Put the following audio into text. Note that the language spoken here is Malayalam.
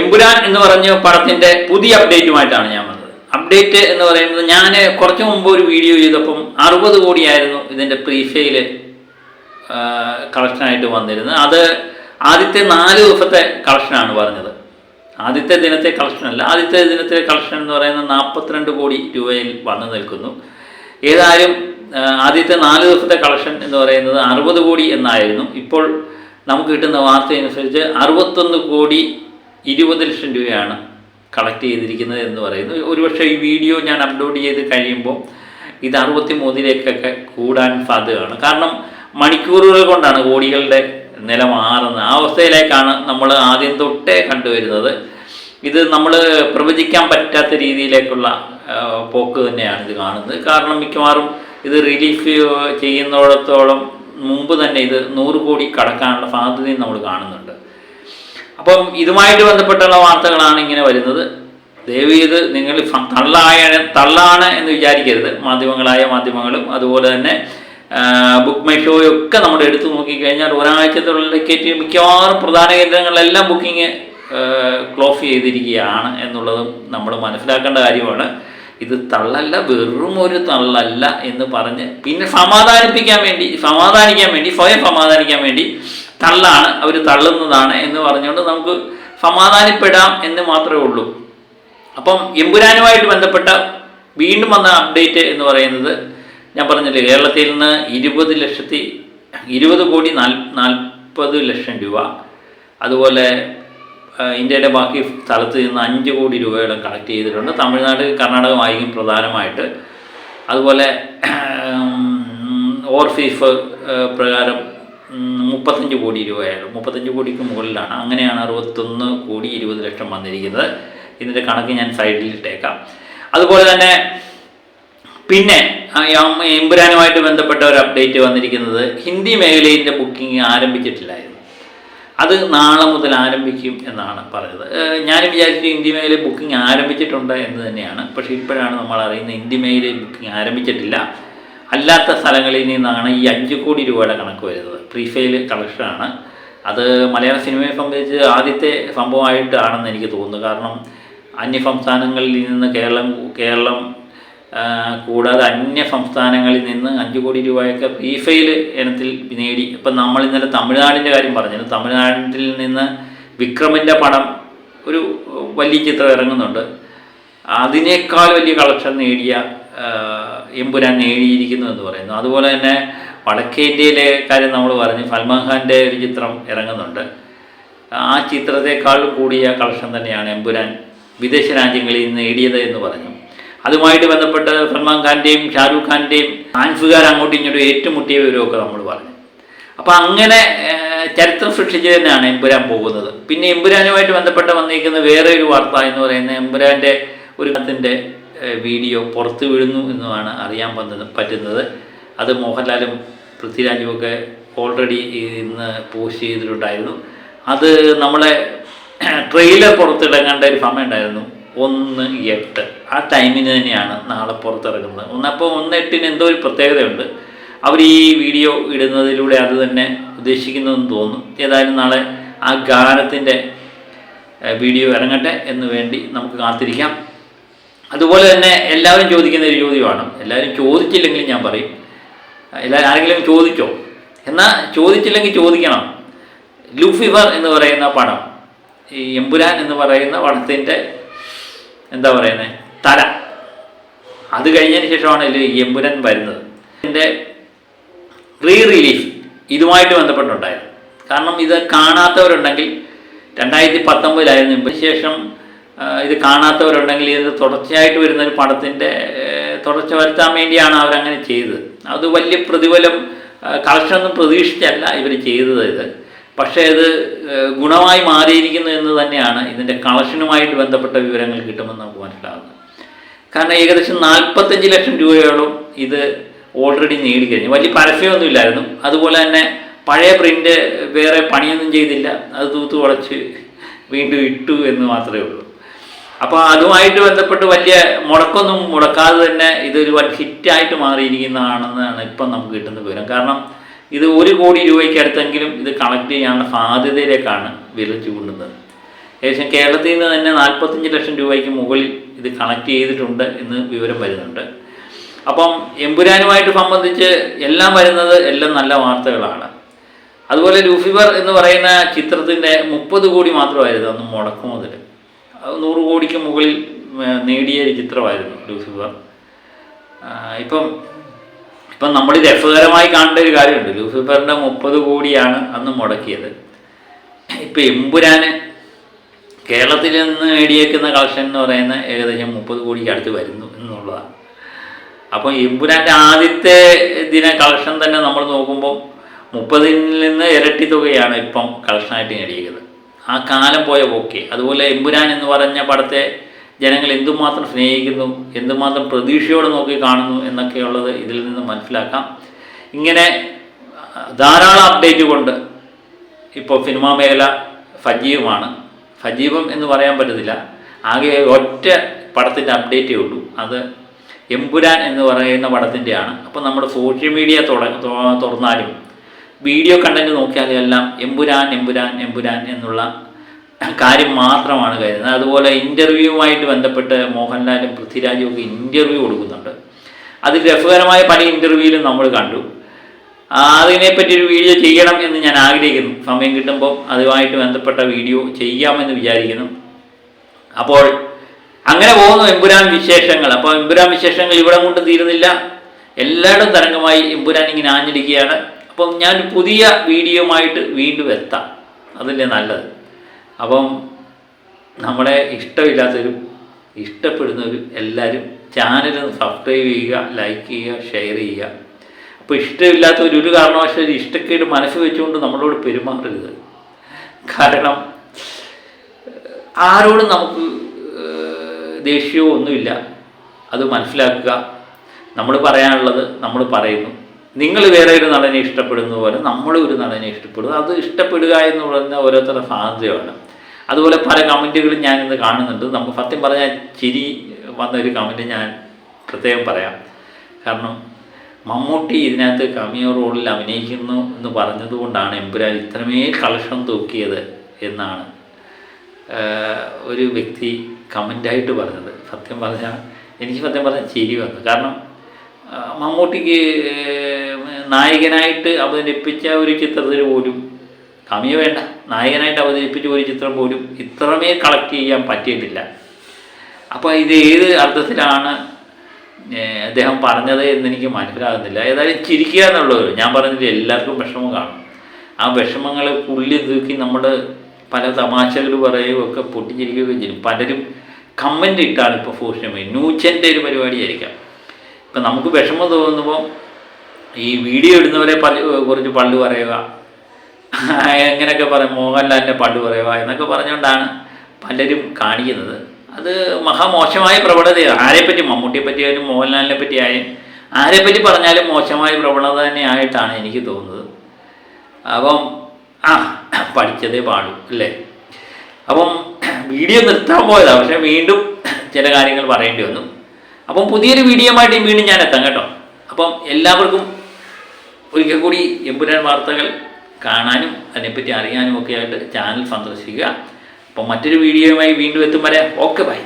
എമ്പുരാൻ എന്ന് പറഞ്ഞ പടത്തിന്റെ പുതിയ അപ്ഡേറ്റുമായിട്ടാണ് ഞാൻ വന്നത്. അപ്ഡേറ്റ് എന്ന് പറയുന്നത് ഞാൻ കുറച്ച് മുമ്പ് ഒരു വീഡിയോ ചെയ്തപ്പം അറുപത് കോടിയായിരുന്നു ഇതിന്റെ പ്രീഫെയിൽ കളക്ഷനായിട്ട് വന്നിരുന്നത്. അത് ആദ്യത്തെ നാല് ദിവസത്തെ കളക്ഷനാണ് പറഞ്ഞത്. ആദ്യത്തെ ദിനത്തെ കളക്ഷൻ അല്ല ആദ്യത്തെ ദിനത്തെ കളക്ഷൻ എന്ന് പറയുന്നത് നാൽപ്പത്തിരണ്ട് കോടി രൂപയിൽ വന്നു നിൽക്കുന്നു. ഏതായാലും ആദ്യത്തെ നാല് ദിവസത്തെ കളക്ഷൻ എന്ന് പറയുന്നത് അറുപത് കോടി എന്നായിരുന്നു. ഇപ്പോൾ നമുക്ക് കിട്ടുന്ന വാർത്തയനുസരിച്ച് അറുപത്തൊന്ന് കോടി ഇരുപത് ലക്ഷം രൂപയാണ് കളക്ട് ചെയ്തിരിക്കുന്നത് എന്ന് പറയുന്നു. ഒരുപക്ഷെ ഈ വീഡിയോ ഞാൻ അപ്ലോഡ് ചെയ്ത് കഴിയുമ്പോൾ ഇത് അറുപത്തി മൂന്നിലേക്കൊക്കെ കൂടാൻ സാധ്യതയാണ്. കാരണം മണിക്കൂറുകൾ കൊണ്ടാണ് കോടികളുടെ നില മാറുന്നത്. ആ അവസ്ഥയിലേക്കാണ് നമ്മൾ ആദ്യം തൊട്ടേ കണ്ടുവരുന്നത്. ഇത് നമ്മൾ പ്രവചിക്കാൻ പറ്റാത്ത രീതിയിലേക്കുള്ള പോക്ക് തന്നെയാണ് ഇത് കാണുന്നത്. കാരണം മിക്കവാറും ഇത് റിലീഫ് ചെയ്യുന്നിടത്തോളം മുമ്പ് തന്നെ ഇത് നൂറ് കോടി കടക്കാനുള്ള സാധ്യതയും നമ്മൾ കാണുന്നുണ്ട്. അപ്പം ഇതുമായിട്ട് ബന്ധപ്പെട്ടുള്ള വാർത്തകളാണ് ഇങ്ങനെ വരുന്നത്. ദയവ് ചെയ്ത് നിങ്ങൾ തള്ളായ തള്ളാണ് എന്ന് വിചാരിക്കരുത്. മാധ്യമങ്ങളായ മാധ്യമങ്ങളും അതുപോലെ തന്നെ ബുക്ക് മൈ ഷോയൊക്കെ നമ്മൾ എടുത്തു നോക്കിക്കഴിഞ്ഞാൽ ഒരാഴ്ചത്തുള്ളിലേക്ക് മിക്കവാറും പ്രധാന കേന്ദ്രങ്ങളിലെല്ലാം ബുക്കിംഗ് ക്ലോസ് ചെയ്തിരിക്കുകയാണ് എന്നുള്ളതും നമ്മൾ മനസ്സിലാക്കേണ്ട കാര്യമാണ്. ഇത് തള്ളല്ല വെറും ഒരു തള്ളല്ല എന്ന് പറഞ്ഞ് പിന്നെ സമാധാനിപ്പിക്കാൻ വേണ്ടി സമാധാനിക്കാൻ വേണ്ടി സ്വയം സമാധാനിക്കാൻ വേണ്ടി തള്ളാണ് അവർ തള്ളുന്നതാണ് എന്ന് പറഞ്ഞുകൊണ്ട് നമുക്ക് സമാധാനപ്പെടാം എന്ന് മാത്രമേ ഉള്ളൂ. അപ്പം എമ്പുരാനുമായിട്ട് ബന്ധപ്പെട്ട വീണ്ടും വന്ന അപ്ഡേറ്റ് എന്ന് പറയുന്നത് ഞാൻ പറഞ്ഞില്ലേ കേരളത്തിൽ നിന്ന് ഇരുപത് ലക്ഷത്തി ഇരുപത് കോടി നാൽ നാൽപ്പത് ലക്ഷം രൂപ. അതുപോലെ ഇന്ത്യയുടെ ബാക്കി സ്ഥലത്ത് നിന്ന് അഞ്ച് കോടി രൂപയോളം കളക്ട് ചെയ്തിട്ടുണ്ട്. തമിഴ്നാട് കർണാടകമായിരിക്കും പ്രധാനമായിട്ട്. അതുപോലെ ഓവർഫീസ് പ്രകാരം മുപ്പത്തഞ്ച് കോടി രൂപയായിരുന്നു. മുപ്പത്തഞ്ച് കോടിക്ക് മുകളിലാണ്. അങ്ങനെയാണ് അറുപത്തൊന്ന് കോടി ഇരുപത് ലക്ഷം വന്നിരിക്കുന്നത്. ഇതിന്റെ കണക്ക് ഞാൻ സൈഡിൽ ഇട്ടേക്കാം അതുപോലെ തന്നെ പിന്നെ എമ്പുരാനുമായിട്ട് ബന്ധപ്പെട്ട ഒരു അപ്ഡേറ്റ് വന്നിരിക്കുന്നത് ഹിന്ദി മേഖലയിന്റെ ബുക്കിംഗ് ആരംഭിച്ചിട്ടില്ലായിരുന്നു. അത് നാളെ മുതൽ ആരംഭിക്കും എന്നാണ് പറഞ്ഞത്. ഞാൻ വിചാരിച്ചു ഹിന്ദി മേഖലയിൽ ബുക്കിംഗ് ആരംഭിച്ചിട്ടുണ്ട് എന്ന് തന്നെയാണ്. പക്ഷേ ഇപ്പോഴാണ് നമ്മൾ അറിയുന്നത് ഹിന്ദി മേഖലയിൽ ബുക്കിംഗ് ആരംഭിച്ചിട്ടില്ല. അല്ലാത്ത സ്ഥലങ്ങളിൽ നിന്നാണ് ഈ അഞ്ച് കോടി രൂപയുടെ കണക്ക് വരുന്നത്. പ്രീഫെയിൽ കളക്ഷനാണ് അത് മലയാള സിനിമയെ സംബന്ധിച്ച് ആദ്യത്തെ സംഭവമായിട്ടാണെന്ന് എനിക്ക് തോന്നുന്നു. കാരണം അന്യ സംസ്ഥാനങ്ങളിൽ നിന്ന് കേരളം കേരളം കൂടാതെ അന്യ സംസ്ഥാനങ്ങളിൽ നിന്ന് അഞ്ച് കോടി രൂപയൊക്കെ പ്രീഫെയിൽ ഇനത്തിൽ നേടി. ഇപ്പം നമ്മൾ ഇന്നലെ തമിഴ്നാടിന്റെ കാര്യം പറഞ്ഞിരുന്നു. തമിഴ്നാട്ടിൽ നിന്ന് വിക്രമിന്റെ പടം ഒരു വലിയ ചിത്രം ഇറങ്ങുന്നുണ്ട്. അതിനേക്കാൾ വലിയ കളക്ഷൻ നേടിയ എമ്പുരാൻ നേടിയിരിക്കുന്നു എന്ന് പറയുന്നു. അതുപോലെ തന്നെ വടക്കേ ഇന്ത്യയിലെ കാര്യം നമ്മൾ പറഞ്ഞു സൽമാൻ ഖാന്റെ ഒരു ചിത്രം ഇറങ്ങുന്നുണ്ട്. ആ ചിത്രത്തെക്കാളും കൂടിയ കളക്ഷൻ തന്നെയാണ് എമ്പുരാൻ വിദേശ രാജ്യങ്ങളിൽ നിന്ന് നേടിയത് എന്ന് പറഞ്ഞു. അതുമായിട്ട് ബന്ധപ്പെട്ട് സൽമാൻ ഖാന്റെയും ഷാരൂഖ് ഖാന്റെയും ഫാൻസുകാർ അങ്ങോട്ടും ഇങ്ങോട്ടും ഏറ്റുമുട്ടിയ വിവരമൊക്കെ നമ്മൾ പറഞ്ഞു. അപ്പോൾ അങ്ങനെ ചരിത്രം സൃഷ്ടിച്ച് തന്നെയാണ് എമ്പുരാൻ പോകുന്നത്. പിന്നെ എമ്പുരാനുമായിട്ട് ബന്ധപ്പെട്ട് വന്നിരിക്കുന്ന വേറെ ഒരു വാർത്ത എന്ന് പറയുന്നത് എമ്പുരാന്റെ ഒരു കത്തിന്റെ വീഡിയോ പുറത്തു വീഴുന്നു എന്നുമാണ് അറിയാൻ പറ്റുന്നത് അത് മോഹൻലാലും പൃഥ്വിരാജും ഒക്കെ ഓൾറെഡി ഇന്ന് പോസ്റ്റ് ചെയ്തിട്ടുണ്ടായിരുന്നു. അത് നമ്മളെ ട്രെയിലർ പുറത്തിടങ്ങേണ്ട ഒരു സമയം ഉണ്ടായിരുന്നു. ഒന്ന് എട്ട്. ആ ടൈമിന് തന്നെയാണ് നാളെ പുറത്തിറങ്ങുന്നത്. ഒന്നപ്പോൾ ഒന്ന് എട്ടിന് എന്തോ ഒരു പ്രത്യേകതയുണ്ട്. അവർ ഈ വീഡിയോ ഇടുന്നതിലൂടെ അത് തന്നെ ഉദ്ദേശിക്കുന്നതെന്ന് തോന്നും ഏതായാലും നാളെ ആ ഗാനത്തിന്റെ വീഡിയോ ഇറങ്ങട്ടെ എന്ന് വേണ്ടി നമുക്ക് കാത്തിരിക്കാം. അതുപോലെ തന്നെ എല്ലാവരും ചോദിക്കുന്ന ഒരു ചോദ്യമാണ്. എല്ലാവരും ചോദിച്ചില്ലെങ്കിലും ഞാൻ പറയും. എല്ലാവരും ആരെങ്കിലും ചോദിച്ചോ? എന്നാൽ ചോദിച്ചില്ലെങ്കിൽ ചോദിക്കണം. ലൂഫിഫർ എന്ന് പറയുന്ന പടം ഈ എമ്പുരാൻ എന്ന് പറയുന്ന പടത്തിന്റെ എന്താ പറയുന്നത് തല. അത് കഴിഞ്ഞതിന് ശേഷമാണ് ഇതിൽ എമ്പുരാൻ വരുന്നത്. ഇതിന്റെ റീ റിലീഫ് ഇതുമായിട്ട് ബന്ധപ്പെട്ടുണ്ടായിരുന്നു. കാരണം ഇത് കാണാത്തവരുണ്ടെങ്കിൽ രണ്ടായിരത്തി പത്തൊമ്പതിലായിരുന്നു. ശേഷം ഇത് കാണാത്തവരുണ്ടെങ്കിൽ ഇത് തുടർച്ചയായിട്ട് വരുന്ന ഒരു പടത്തിന്റെ തുടർച്ച വരുത്താൻ വേണ്ടിയാണ് അവരങ്ങനെ ചെയ്തത്. അത് വലിയ പ്രതിഫലം കളക്ഷനൊന്നും പ്രതീക്ഷിച്ചല്ല ഇവർ ചെയ്തത് ഇത്. പക്ഷേ ഇത് ഗുണമായി മാറിയിരിക്കുന്നു എന്ന് തന്നെയാണ് ഇതിന്റെ കളക്ഷനുമായിട്ട് ബന്ധപ്പെട്ട വിവരങ്ങൾ കിട്ടുമെന്ന് നമുക്ക് മനസ്സിലാകുന്നത്. കാരണം ഏകദേശം നാൽപ്പത്തഞ്ച് ലക്ഷം രൂപയോളം ഇത് ഓൾറെഡി നേടിക്കഴിഞ്ഞു വലിയ പരസ്യമൊന്നും ഇല്ലായിരുന്നു. അതുപോലെ തന്നെ പഴയ പ്രിന്റ് വേറെ പണിയൊന്നും ചെയ്തില്ല. അത് തൂത്ത് കുളച്ച് വീണ്ടും ഇട്ടു എന്ന് മാത്രമേ ഉള്ളൂ. അപ്പോൾ അതുമായിട്ട് ബന്ധപ്പെട്ട് വലിയ മുടക്കൊന്നും മുടക്കാതെ തന്നെ ഇതൊരു വൻ ഹിറ്റായിട്ട് മാറിയിരിക്കുന്നതാണെന്നാണ് ഇപ്പം നമുക്ക് കിട്ടുന്ന വിവരം. കാരണം ഇത് ഒരു കോടി രൂപയ്ക്ക് അടുത്തെങ്കിലും ഇത് കളക്ട് ചെയ്യാനുള്ള സാധ്യതയിലേക്കാണ് വിരൽ ചൂണ്ടുന്നത്. ഏകദേശം കേരളത്തിൽ നിന്ന് തന്നെ നാൽപ്പത്തഞ്ച് ലക്ഷം രൂപയ്ക്ക് മുകളിൽ ഇത് കണക്ട് ചെയ്തിട്ടുണ്ട് എന്ന് വിവരം വരുന്നുണ്ട്. അപ്പം എമ്പുരാനുമായിട്ട് സംബന്ധിച്ച് എല്ലാം വരുന്നത് എല്ലാം നല്ല വാർത്തകളാണ്. അതുപോലെ ലൂഫിബർ എന്ന് പറയുന്ന ചിത്രത്തിന്റെ മുപ്പത് കോടി മാത്രമായിരുന്നു അന്ന് മുടക്കു മുതൽ നൂറ് കോടിക്ക് മുകളിൽ നേടിയ ഒരു ചിത്രമായിരുന്നു ലൂസിഫർ. ഇപ്പം ഇപ്പം നമ്മൾ രസകരമായി കാണേണ്ട ഒരു കാര്യമുണ്ട്. ലൂസിഫറിന്റെ മുപ്പത് കോടിയാണ് അന്ന് മുടക്കിയത്. ഇപ്പം എമ്പുരാന് കേരളത്തിൽ നിന്ന് നേടിയേക്കുന്ന കളക്ഷൻ എന്ന് പറയുന്ന ഏകദേശം മുപ്പത് കോടിക്ക് അടുത്ത് വരുന്നു എന്നുള്ളതാണ്. അപ്പം എമ്പുരാന്റെ ആദ്യത്തെ ദിന കളക്ഷൻ തന്നെ നമ്മൾ നോക്കുമ്പോൾ മുപ്പതിൽ നിന്ന് ഇരട്ടി തുകയാണ് ഇപ്പം കളക്ഷനായിട്ട് നേടിയിരിക്കുന്നത് ആ കാലം പോയ ഓക്കെ അതുപോലെ എമ്പുരാൻ എന്ന് പറഞ്ഞ പടത്തെ ജനങ്ങൾ എന്തുമാത്രം സ്നേഹിക്കുന്നു എന്തുമാത്രം പ്രതീക്ഷയോടെ നോക്കി കാണുന്നു എന്നൊക്കെയുള്ളത് ഇതിൽ നിന്ന് മനസ്സിലാക്കാം. ഇങ്ങനെ ധാരാളം അപ്ഡേറ്റ് കൊണ്ട് ഇപ്പോൾ സിനിമാ മേഖല സജീവമാണ്. സജീവം എന്ന് പറയാൻ പറ്റത്തില്ല. ആകെ ഒറ്റ പടത്തിന്റെ അപ്ഡേറ്റേ ഉള്ളൂ. അത് എമ്പുരാൻ എന്ന് പറയുന്ന പടത്തിന്റെയാണ്. അപ്പോൾ നമ്മുടെ സോഷ്യൽ മീഡിയ തുറ തുറ- തുറന്നാലും വീഡിയോ കണ്ടന്റ് നോക്കിയാലും എല്ലാം എമ്പുരാൻ എമ്പുരാൻ എമ്പുരാൻ എന്നുള്ള കാര്യം മാത്രമാണ് കരുതുന്നത്. അതുപോലെ ഇന്റർവ്യൂവുമായിട്ട് ബന്ധപ്പെട്ട് മോഹൻലാലും പൃഥ്വിരാജും ഒക്കെ ഇന്റർവ്യൂ കൊടുക്കുന്നുണ്ട്. അതിൽ രസകരമായ പല ഇന്റർവ്യൂവിലും നമ്മൾ കണ്ടു. അതിനെപ്പറ്റി ഒരു വീഡിയോ ചെയ്യണം എന്ന് ഞാൻ ആഗ്രഹിക്കുന്നു. സമയം കിട്ടുമ്പോൾ അതുമായിട്ട് ബന്ധപ്പെട്ട വീഡിയോ ചെയ്യാമെന്ന് വിചാരിക്കുന്നു. അപ്പോൾ അങ്ങനെ പോകുന്നു എമ്പുരാൻ വിശേഷങ്ങൾ. അപ്പോൾ എമ്പുരാൻ വിശേഷങ്ങൾ ഇവിടെ കൊണ്ട് തീരുന്നില്ല. എല്ലായിടും തരംഗമായി എമ്പുരാൻ ഇങ്ങനെ ആഞ്ഞിരിക്കുകയാണ് അപ്പം ഞാൻ പുതിയ വീഡിയോയുമായിട്ട് വീണ്ടും എത്താം. അതല്ലേ നല്ലത്? അപ്പം നമ്മളെ ഇഷ്ടമില്ലാത്തവരും ഇഷ്ടപ്പെടുന്നവരും എല്ലാവരും ചാനൽ സബ്സ്ക്രൈബ് ചെയ്യുക ലൈക്ക് ചെയ്യുക ഷെയർ ചെയ്യുക. അപ്പോൾ ഇഷ്ടമില്ലാത്തവർ ഒരു കാരണവശാലും ഇഷ്ടക്കേട് മനസ്സ് വെച്ചുകൊണ്ട് നമ്മളോട് പെരുമാറരുത്. കാരണം ആരോടും നമുക്ക് ദേഷ്യവും ഒന്നുമില്ല. അത് മനസ്സിലാക്കുക. നമ്മൾ പറയാനുള്ളത് നമ്മൾ പറയുന്നു. നിങ്ങൾ വേറെ ഒരു നടനെ ഇഷ്ടപ്പെടുന്ന പോലെ നമ്മൾ ഒരു നടനെ ഇഷ്ടപ്പെടുക അത് ഇഷ്ടപ്പെടുക എന്ന് പറയുന്ന ഓരോരുത്തരുടെ സ്വാതന്ത്ര്യമാണ് അതുപോലെ പല കമന്റുകളും ഞാൻ ഇന്ന് കാണുന്നുണ്ട്. നമുക്ക് സത്യം പറഞ്ഞാൽ ചിരി വന്ന ഒരു കമന്റ് ഞാൻ പ്രത്യേകം പറയാം. കാരണം മമ്മൂട്ടി ഇതിനകത്ത് കമിയോ റോളിൽ അഭിനയിക്കുന്നു എന്ന് പറഞ്ഞതുകൊണ്ടാണ് എമ്പുരാൻ ഇത്രമേ കളക്ഷൻ തൂക്കിയത് എന്നാണ് ഒരു വ്യക്തി കമന്റായിട്ട് പറഞ്ഞത്. സത്യം പറഞ്ഞാൽ എനിക്ക് സത്യം പറഞ്ഞാൽ ചിരി വന്നു. കാരണം മമ്മൂട്ടിക്ക് നായകനായിട്ട് അവതരിപ്പിച്ച ഒരു ചിത്രത്തിൽ പോലും കമിയ വേണ്ട നായകനായിട്ട് അവതരിപ്പിച്ച ഒരു ചിത്രം പോലും ഇത്രമേ കളക്ട് ചെയ്യാൻ പറ്റിയിട്ടില്ല. അപ്പോൾ ഇത് ഏത് അർത്ഥത്തിലാണ് അദ്ദേഹം പറഞ്ഞത് എന്ന് എനിക്ക് മനസ്സിലാകുന്നില്ല. ഏതായാലും ചിരിക്കുക എന്നുള്ളത് ഞാൻ പറഞ്ഞില്ല എല്ലാവർക്കും വിഷമം കാണും. ആ വിഷമങ്ങൾ പുള്ളി തൂക്കി നമ്മൾ പല തമാശകൾ പറയുകയും ഒക്കെ പൊട്ടിച്ചിരിക്കുകയും ചെയ്യും. പലരും കമന്റ് ഇട്ടാണ് ഇപ്പോൾ സോഷ്യൽ മീഡിയ ന്യൂച്ചന്റെ ഒരു പരിപാടിയായിരിക്കാം. ഇപ്പം നമുക്ക് വിഷമം തോന്നുമ്പോൾ ഈ വീഡിയോ ഇടുന്നവരെ പല കുറിച്ച് പള്ളു പറയുക. എങ്ങനെയൊക്കെ പറയും? മോഹൻലാലിന്റെ പള്ളു പറയുക എന്നൊക്കെ പറഞ്ഞുകൊണ്ടാണ് പലരും കാണിക്കുന്നത്. അത് മഹാമോശമായ പ്രവണതയാണ്. ആരെപ്പറ്റി? മമ്മൂട്ടിയെ പറ്റിയായാലും മോഹൻലാലിനെ പറ്റിയായാലും ആരെപ്പറ്റി പറഞ്ഞാലും മോശമായ പ്രവണത തന്നെയായിട്ടാണ് എനിക്ക് തോന്നുന്നത്. അപ്പം ആ പഠിച്ചതേ പാടൂ അല്ലേ? അപ്പം വീഡിയോ നിർത്താൻ പോയതാണ് പക്ഷേ വീണ്ടും ചില കാര്യങ്ങൾ പറയേണ്ടി വന്നു. അപ്പം പുതിയൊരു വീഡിയോ ആയിട്ട് വീണ്ടും ഞാൻ എത്താം കേട്ടോ. അപ്പം എല്ലാവർക്കും ഒരിക്കൽ കൂടി എമ്പുരാൻ വാർത്തകൾ കാണാനും അതിനെപ്പറ്റി അറിയാനും ഒക്കെ ആയിട്ട് ചാനൽ സന്ദർശിക്കുക. അപ്പം മറ്റൊരു വീഡിയോയുമായി വീണ്ടും എത്തും വരെ. Okay bye